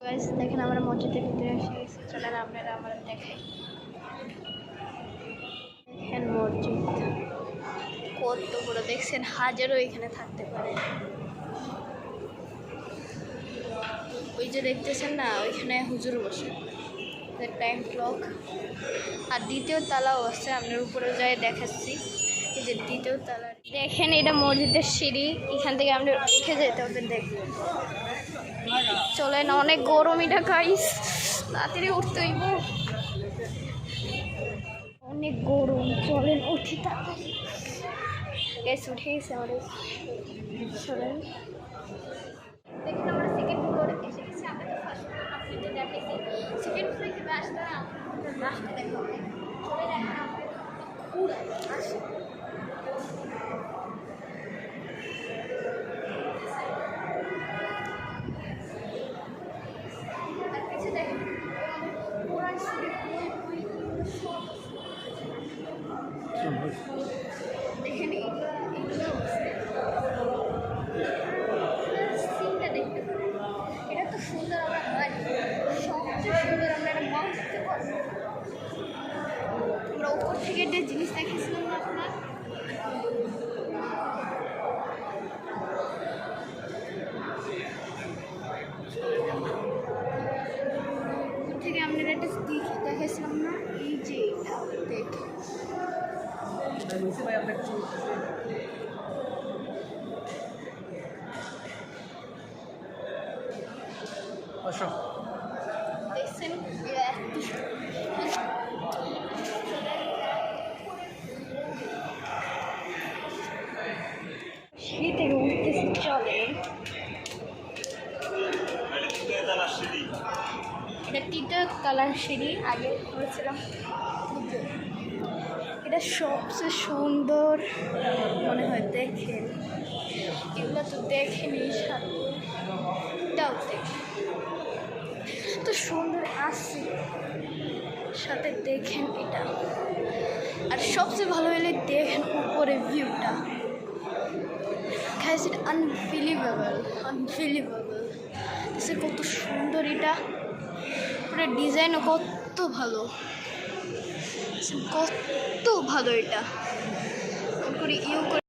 দেখেন আমরা মসজিদের ভিতরে এসে গেছি। চলেন আপনারা আমরা দেখাই। দেখেন মসজিদ। কত বড় দেখছেন? হাজারও এখানে থাকতে পারে। ওই যে দেখতেছেন না, ওইখানে হুজুর বসে। টাইম ক্লক আর দ্বিতীয় তালাও আছে, আপনার উপরে যাই দেখাচ্ছি। এই যে দ্বিতীয় তালা। দেখেন, এটা মসজিদের সিঁড়ি। এখান থেকে আমরা উঠে যেতে হবে দেখবেন চলেন, অনেক গরম এটা গাইস তাড়াতাড়ি উঠতে হইব। অনেক গরম, চলেন, উঠি তাড়াতাড়ি। উঠে গেছে আমাদের। চলেন। দেখেন, আমরা সেকেন্ড ফ্লোরে এসে গেছি। আমরা তো ফার্স্ট ফ্লোর দেখেছি সেকেন্ড আসতে দেখা জিনিস দেখেছিলাম না আপনার থেকে আপনার একটা দেখেছিলাম না? এই যে এটা দেখে। এরা এত সিঁড়ি থেকে উঠতেছি চলে এটা তৃতীয় তলার সিঁড়ি আগে করেছিলাম। এটা সবচেয়ে সুন্দর মনে হয় দেখেন এগুলো তো দেখেনি সাথে। এটাও দেখেন তো সুন্দর আসছে সাথে দেখেন এটা। আর সবচেয়ে ভালো হলে দেখেন উপরে ভিউটা। ইট আনবিলিভেবল আনবিলিভেবল সে কত সুন্দর এটা। পুরো ডিজাইনও কত ভালো। কত ভালো এটা। করে ইউ করে।